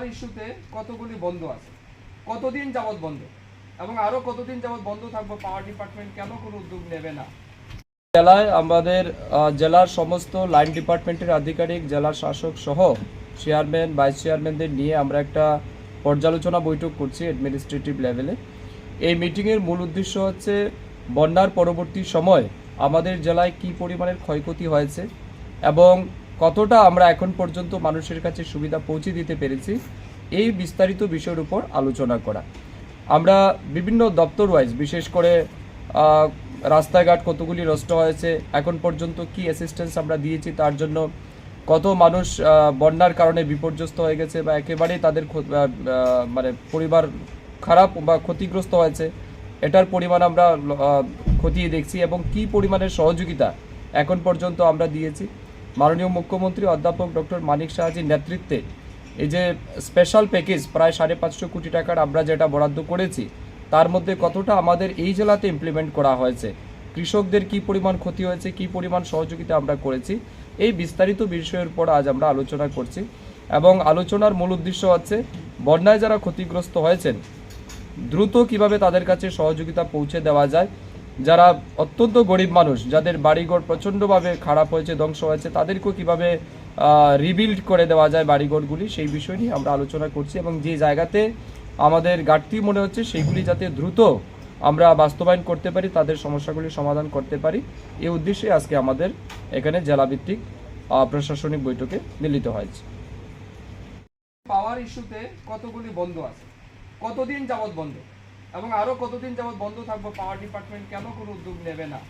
পাওয়ার ইস্যুতে কতগুলি বন্ধ আছে? কতদিন যাবৎ বন্ধ? এবং আরও কতদিন যাবৎ বন্ধ থাকব পাওয়ার ডিপার্টমেন্ট কেন কোনো উদ্যোগ নেবে না? জেলায় আমাদের জেলার সমস্ত লাইন ডিপার্টমেন্টের আধিকারিক, জেলার শাসক সহ চেয়ারম্যান ভাইস চেয়ারম্যানদের নিয়ে আমরা একটা পর্যালোচনা বৈঠক করছি অ্যাডমিনিস্ট্রেটিভ লেভেলে এই মিটিংয়ের মূল উদ্দেশ্য হচ্ছে বন্যার পরবর্তী সময় আমাদের জেলায় কি পরিমাণের ক্ষয়ক্ষতি হয়েছে এবং কতটা আমরা এখন পর্যন্ত মানুষের কাছে সুবিধা পৌঁছে দিতে পেরেছি, এই বিস্তারিত বিষয়ের উপর আলোচনা করা। আমরা বিভিন্ন দপ্তর ওয়াইজ বিশেষ করে রাস্তাঘাট কতগুলি নষ্ট হয়েছে, এখন পর্যন্ত কি অ্যাসিস্ট্যান্স আমরা দিয়েছি, তার জন্য কত মানুষ বন্যার কারণে বিপর্যস্ত হয়ে গেছে বা একেবারেই তাদের মানে পরিবার খারাপ বা ক্ষতিগ্রস্ত হয়েছে, এটার পরিমাণ আমরা খতিয়ে দেখছি এবং কি পরিমাণের সহযোগিতা এখন পর্যন্ত আমরা দিয়েছি। মাননীয় মুখ্যমন্ত্রী অধ্যাপক ডক্টর মানিক সাহাজির নেতৃত্বে এই যে স্পেশাল প্যাকেজ প্রায় সাড়ে পাঁচশো কোটি টাকার আমরা যেটা বরাদ্দ করেছি, তার মধ্যে কতটা আমাদের এই জেলাতে ইমপ্লিমেন্ট করা হয়েছে, কৃষকদের কি পরিমাণ ক্ষতি হয়েছে, কি পরিমাণ সহযোগিতা আমরা করেছি, এই বিস্তারিত বিষয়ের উপর আজ আমরা আলোচনা করছি এবং আলোচনার মূল উদ্দেশ্য হচ্ছে বন্যায় যারা ক্ষতিগ্রস্ত হয়েছেন, দ্রুত কীভাবে তাদের কাছে সহযোগিতা পৌঁছে দেওয়া যায় যারা অত্যন্ত গরিব মানুষ, যাদের বাড়িঘর প্রচণ্ডভাবে খারাপ হয়েছে, ধ্বংস হয়েছে, তাদেরকেও কীভাবে রিবিল্ড করে দেওয়া যায় বাড়িঘরগুলি, সেই বিষয় নিয়ে আমরা আলোচনা করছি এবং যে জায়গাতে আমাদের ঘাটতি মনে হচ্ছে সেইগুলি যাতে দ্রুত আমরা বাস্তবায়ন করতে পারি, তাদের সমস্যাগুলি সমাধান করতে পারি। এই উদ্দেশ্যে আজকে আমাদের এখানে জেলাভিত্তিক প্রশাসনিক বৈঠকে মিলিত হয়েছে। পাওয়ার ইস্যুতে কতগুলি বন্ধ আছে? কতদিন যাবত বন্ধ? এবং আরও কতদিন যাবত বন্ধ থাকব পাওয়ার ডিপার্টমেন্ট কেন কোনো উদ্যোগ নেবে না?